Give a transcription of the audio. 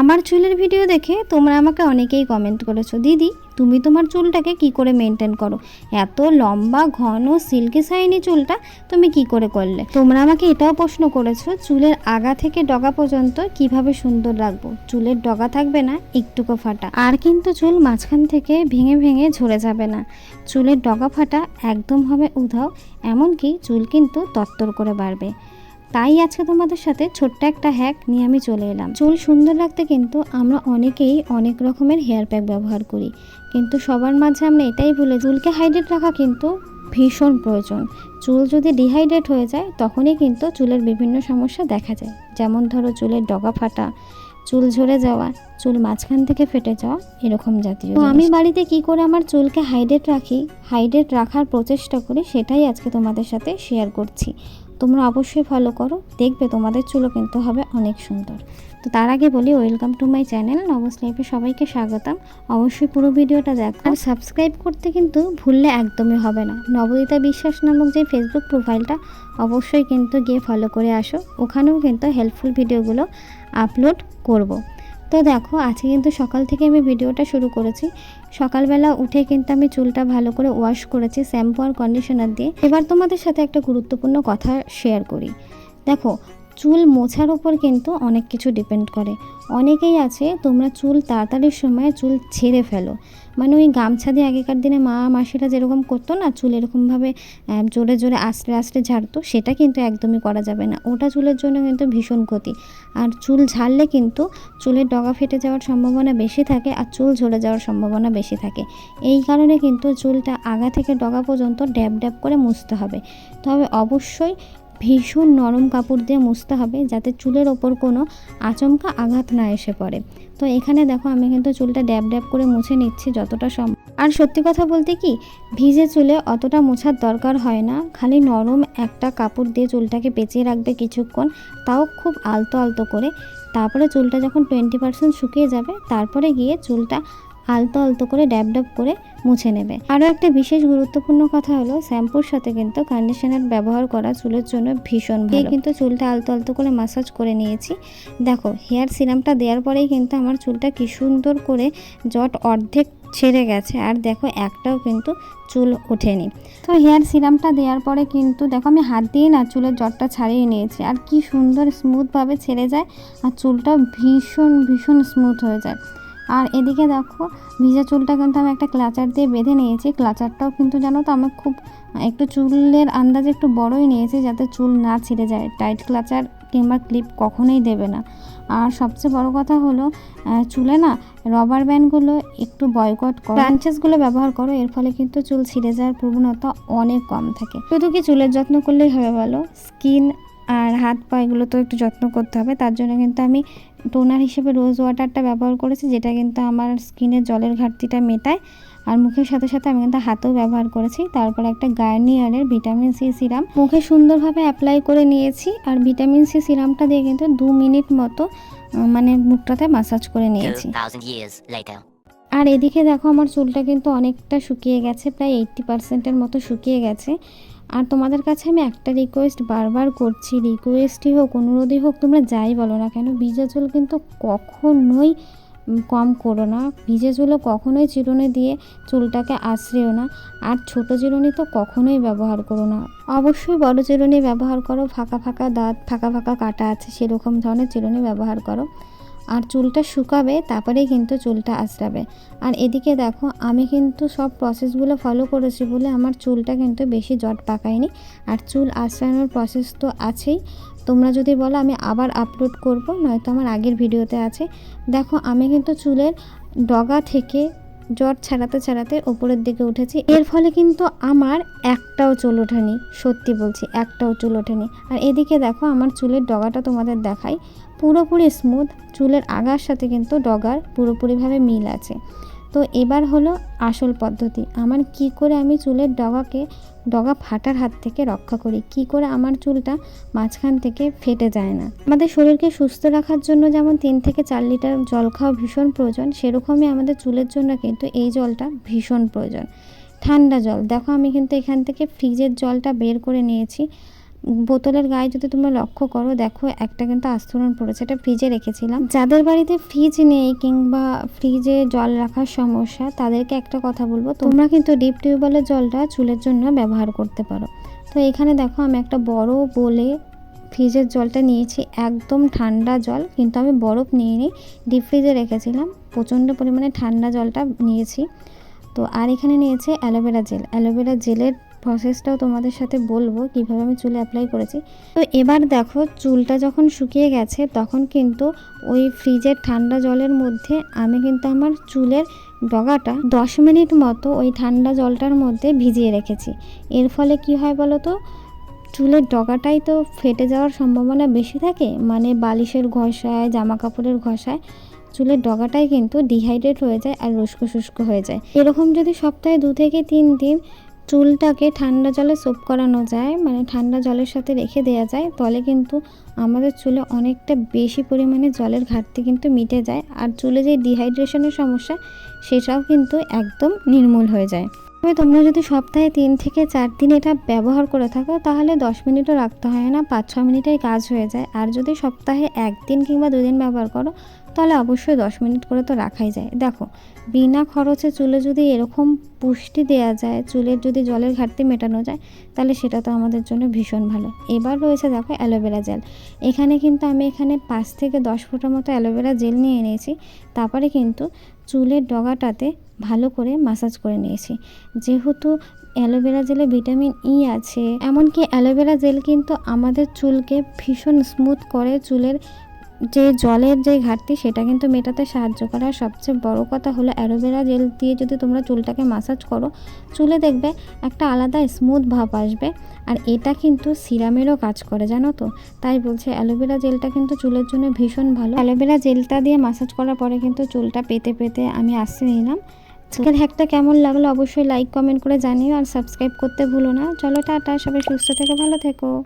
আমার চুলের ভিডিও দেখে তোমরা আমাকে অনেকেই কমেন্ট করেছ, দিদি, তুমি তোমার চুলটাকে কি করে মেনটেন করো? এত লম্বা, ঘন সিল্কি সাইনি চুলটা তুমি কি করে করলে? তোমরা আমাকে এটাও প্রশ্ন করেছ, চুলের আগা থেকে ডগা পর্যন্ত কীভাবে সুন্দর রাখব? চুলের ডগা থাকবে না, একটুকু ফাটা। আর কিন্তু চুল মাঝখান থেকে ভেঙে ভেঙে ঝরে যাবে না। চুলের ডগা ফাটা একদম হবে উধাও, এমনকি চুল কিন্তু তত্তর করে বাড়বে। তাই আজকে তোমাদের সাথে ছোট্ট একটা হ্যাক নিয়ে আমি চলে এলাম। চুল সুন্দর রাখতে কিন্তু আমরা অনেকেই অনেক রকমের হেয়ার প্যাক ব্যবহার করি। কিন্তু সবার মাঝে আমরা এটাই ভুলে চুলকে হাইড্রেট রাখা কিন্তু ভীষণ প্রয়োজন। চুল যদি ডিহাইড্রেট হয়ে যায় তখনই কিন্তু চুলের বিভিন্ন সমস্যা দেখা যায়। যেমন ধরো চুলের ডগা ফাটা চুল ঝরে যাওয়া চুল মাঝখান থেকে ফেটে যাওয়া এরকম জাতীয় তো আমি বাড়িতে কি করে আমার চুলকে হাইড্রেট রাখি? হাইড্রেট রাখার প্রচেষ্টা করি সেটাই আজকে তোমাদের সাথে শেয়ার করছি। তোমরা অবশ্যই ফলো করো। দেখবে তোমাদের চুলও কিন্তু হবে অনেক সুন্দর। তো তার আগে বলি ওয়েলকাম টু মাই চ্যানেল নবস সবাইকে স্বাগতম। অবশ্যই পুরো ভিডিওটা দেখো। আর সাবস্ক্রাইব করতে কিন্তু ভুললে একদমই হবে না। নবদিতা বিশ্বাস নামক যে ফেসবুক প্রোফাইলটা অবশ্যই কিন্তু গিয়ে ফলো করে আসো। ওখানেও কিন্তু হেল্পফুল ভিডিওগুলো আপলোড করব। তো দেখো, আজকে কিন্তু সকাল থেকে আমি ভিডিওটা শুরু করেছি। সকালবেলা উঠে কিন্তু আমি চুলটা ভালো করে ওয়াশ করেছি শ্যাম্পু আর কন্ডিশনার দিয়ে। এবার তোমাদের সাথে একটা গুরুত্বপূর্ণ কথা শেয়ার করি। দেখো চুল মোছার ওপর কিন্তু অনেক কিছু ডিপেন্ড করে। অনেকেই আছে, তোমরা চুল তাড়াতাড়ির সময় চুল ছেড়ে ফেলো। মানে ওই গামছা দিয়ে আগেকার দিনে মা মাসিরা যেরকম করতো না, চুল এরকমভাবে জোরে জোরে আস্তে আস্তে ঝাড়তো, সেটা কিন্তু একদমই করা যাবে না। ওটা চুলের জন্য কিন্তু ভীষণ ক্ষতি। আর চুল ঝাড়লে কিন্তু চুলের ডগা ফেটে যাওয়ার সম্ভাবনা বেশি থাকে আর চুল ঝরে যাওয়ার সম্ভাবনা বেশি থাকে। এই কারণে কিন্তু চুলটা আগা থেকে ডগা পর্যন্ত ড্যাব ড্যাব করে মুছতে হবে। তবে অবশ্যই ভীষণ নরম কাপড় দিয়ে মুছতে হবে যাতে চুলের ওপর কোনো আচমকা আঘাত না এসে পড়ে। তো এখানে দেখো আমি কিন্তু চুলটা ড্যাব ড্যাব করে মুছে নিচ্ছি যতটা সম্ভব। আর সত্যি কথা বলতে কি, ভিজে চুলে অতটা মোছার দরকার হয় না। খালি নরম একটা কাপড় দিয়ে চুলটাকে পেঁচিয়ে রাখবে কিছুক্ষণ, তাও খুব আলতো আলতো করে। তারপরে চুলটা যখন টোয়েন্টি পার্সেন্ট শুকিয়ে যাবে, তারপরে গিয়ে চুলটা আলতো আলতো করে ড্যাব ড্যাব করে মুছে নেবে। আরও একটা বিশেষ গুরুত্বপূর্ণ কথা হলো শ্যাম্পুর সাথে কিন্তু কন্ডিশনার ব্যবহার করা চুলের জন্য ভীষণ ভালো। কিন্তু চুলটা আলতো আলতো করে মাসাজ করে নিয়েছি। দেখো হেয়ার সিরামটা দেওয়ার পরেই কিন্তু আমার চুলটা কি সুন্দর করে জট অর্ধেক ছেড়ে গেছে। আর দেখো একটাও কিন্তু চুল ওঠেনি। তো হেয়ার সিরামটা দেওয়ার পরে কিন্তু দেখো আমি হাত দিয়ে না চুলের জটটা ছাড়িয়ে নিয়েছি। আর কি সুন্দর স্মুথভাবে ছেড়ে যায়। আর চুলটা ভীষণ ভীষণ স্মুথ হয়ে যায়। আর এদিকে দেখো, ভিজা চুলটা কিন্তু আমি একটা ক্লাচার দিয়ে বেঁধে নিয়েছি। ক্লাচারটাও কিন্তু জানো তো আমি খুব, একটু চুলের আন্দাজে একটু বড়ই নিয়েছি যাতে চুল না ছিঁড়ে যায়। টাইট ক্লাচার কিংবা ক্লিপ কখনোই দেবে না। আর সবচেয়ে বড় কথা হলো চুলে না রবার ব্যান্ডগুলো একটু বয়কট করো। ব্রাঞ্চেসগুলো ব্যবহার করো, এর ফলে কিন্তু চুল ছিঁড়ে যাওয়ার প্রবণতা অনেক কম থাকে। শুধু কি চুলের যত্ন করলেই হবে বলো? স্কিন আর হাত পা এগুলো তো একটু যত্ন করতে হবে। তার জন্য কিন্তু আমি টোনার হিসেবে রোজ ওয়াটারটা ব্যবহার করেছি যেটা কিন্তু আমার স্কিনের জলের ঘাটতিটা মেটায়। আর মুখের সাথে সাথে আমি কিন্তু হাতেও ব্যবহার করেছি। তারপর একটা গার্নিয়ারের ভিটামিন সি সিরাম মুখে সুন্দরভাবে অ্যাপ্লাই করে নিয়েছি আর ভিটামিন সি সিরামটা দিয়ে কিন্তু দু মিনিট মতো মানে মুখটাতে মাসাজ করে নিয়েছি। 2,000 years later. আর এদিকে দেখো আমার চুলটা কিন্তু অনেকটা শুকিয়ে গেছে প্রায় এইট্টি পার্সেন্টের মতো শুকিয়ে গেছে। আর তোমাদের কাছে আমি একটা রিকোয়েস্ট বারবার করছি রিকোয়েস্টই হোক, অনুরোধই হোক, তোমরা যাই বলো না কেন, ভিজে চুল কিন্তু কখনোই কম করো না। ভিজে চুলও কখনোই চিরুনি দিয়ে চুলটাকে আশ্রয়ও না। আর ছোট চিরুনি তো কখনোই ব্যবহার করো না। অবশ্যই বড় চিরুনি ব্যবহার করো, ফাঁকা ফাঁকা দাঁত, ফাঁকা ফাঁকা কাটা আছে, সেরকম ধরনের চিরুনি ব্যবহার করো। আর চুলটা শুকাবে, তারপরেই কিন্তু চুলটা আঁচড়াবে। আর এদিকে দেখো, আমি কিন্তু সব প্রসেসগুলো ফলো করেছি বলে আমার চুলটা কিন্তু বেশি জট পাকায়নি। আর চুল আঁচড়ানোর প্রসেস তো আছেই। তোমরা যদি বলো, আমি আবার আপলোড করব, নয়তো আমার আগের ভিডিওতে আছে। দেখো, আমি কিন্তু চুলের ডগা থেকে জট ছাড়াতে ছাড়াতে ওপরের দিকে উঠেছি। এর ফলে কিন্তু আমার একটাও চুল ওঠেনি, সত্যি বলছি, একটাও চুল ওঠেনি। আর এদিকে দেখো, আমার চুলের ডগাটা তোমাদের দেখাই। পুরোপুরি স্মুথ চুলের আগার সাথে কিন্তু ডগার পুরোপুরিভাবে মিল আছে। তো এবার হলো আসল পদ্ধতি, আমার কি করে আমি চুলের ডগাকে, ডগা ফাটার হাত থেকে রক্ষা করি? কি করে আমার চুলটা মাঝখান থেকে ফেটে যায় না? আমাদের শরীরকে সুস্থ রাখার জন্য যেমন তিন থেকে চার লিটার জল খাওয়া ভীষণ প্রয়োজন, সেরকমই আমাদের চুলের জন্য কিন্তু এই জলটা ভীষণ প্রয়োজন। ঠান্ডা জল, দেখো আমি কিন্তু এখান থেকে ফ্রিজের জলটা বের করে নিয়েছি। বোতলের গায়ে যদি তোমরা লক্ষ্য করো, দেখো একটা কিন্তু আস্তরণ পড়েছে, এটা ফ্রিজে রেখেছিলাম। যাদের বাড়িতে ফ্রিজ নেই কিংবা ফ্রিজে জল রাখার সমস্যা, তাদেরকে একটা কথা বলব, তোমরা কিন্তু ডিপ টিউবওয়েলের জলটা চুলের জন্য ব্যবহার করতে পারো। তো এখানে দেখো আমি একটা বড় বলে ফ্রিজের জলটা নিয়েছি, একদম ঠান্ডা জল, কিন্তু আমি বরফ নিয়ে নিই ডিপ ফ্রিজে রেখেছিলাম, প্রচণ্ড পরিমাণে ঠান্ডা জলটা নিয়েছি। তো আর এখানে নিয়েছে অ্যালোভেরা জেল অ্যালোভেরা জেলের প্রসেসটাও তোমাদের সাথে বলব কীভাবে আমি চুলে অ্যাপ্লাই করেছি। তো এবার দেখো চুলটা যখন শুকিয়ে গেছে তখন কিন্তু ওই ফ্রিজের ঠান্ডা জলের মধ্যে আমি কিন্তু আমার চুলের ডগাটা দশ মিনিট মতো ওই ঠান্ডা জলটার মধ্যে ভিজিয়ে রেখেছি। এর ফলে কি হয় বলো তো চুলের ডগাটাই তো ফেটে যাওয়ার সম্ভাবনা বেশি থাকে মানে বালিশের ঘষায় জামা কাপড়ের ঘষায় চুলের ডগাটাই কিন্তু ডিহাইড্রেট হয়ে যায় আর রুস্কো শুষ্ক হয়ে যায়। এরকম যদি সপ্তাহে দু থেকে তিন দিন চুলটাকে ঠান্ডা জলে সোপ করানো যায় মানে ঠান্ডা জলের সাথে রেখে দেওয়া যায় তাহলে কিন্তু আমাদের চুলে অনেকটা বেশি পরিমাণে জলের ঘাটতি কিন্তু মিটে যায় আর চুলে যে ডিহাইড্রেশনের সমস্যা, সেটাও কিন্তু একদম নির্মূল হয়ে যায়। তবে তোমরা যদি সপ্তাহে তিন থেকে চার দিন এটা ব্যবহার করে থাকো, তাহলে দশ মিনিটও রাখতে হয় না পাঁচ ছ মিনিটেই কাজ হয়ে যায়। আর যদি সপ্তাহে একদিন কিংবা দুদিন ব্যবহার করো তাহলে অবশ্যই দশ মিনিট করে তো রাখাই যায়। দেখো, বিনা খরচে চুলে যদি এরকম পুষ্টি দেওয়া যায়, চুলের যদি জলের ঘাটতি মেটানো যায়, তাহলে সেটা তো আমাদের জন্য ভীষণ ভালো। এবার রয়েছে দেখো অ্যালোভেরা জেল। এখানে কিন্তু আমি এখানে পাঁচ থেকে দশ ফোঁটা মতো অ্যালোভেরা জেল নিয়ে এনেছি। তারপরে কিন্তু চুলের ডগাটাতে ভালো করে মাসাজ করে নিয়েছি। যেহেতু অ্যালোভেরা জেলে ভিটামিন ই আছে, এমনকি অ্যালোভেরা জেল কিন্তু আমাদের চুলকে ভীষণ স্মুথ করে চুলের যে জলের যে ঘাটতি, সেটা কিন্তু মেটাতে সাহায্য করে। আর সবচেয়ে বড় কথা হলো অ্যালোভেরা জেল দিয়ে যদি তোমরা চুলটাকে মাসাজ করো, চুলে দেখবে একটা আলাদা স্মুথ ভাব আসবে। আর এটা কিন্তু সিরামেরও কাজ করে, জানো তো? তাই বলছে অ্যালোভেরা জেলটা কিন্তু চুলের জন্য ভীষণ ভালো। অ্যালোভেরা জেলটা দিয়ে মাসাজ করার পরে কিন্তু চুলটা পেতে পেতে আমি আসতে নিলাম। আজকের হ্যাকটা কেমন লাগল অবশ্যই লাইক কমেন্ট করে জানিও। আর সাবস্ক্রাইব করতে ভুলো না। চলো, টাটা। সবাই সুস্থ থেকে ভালো থেকো।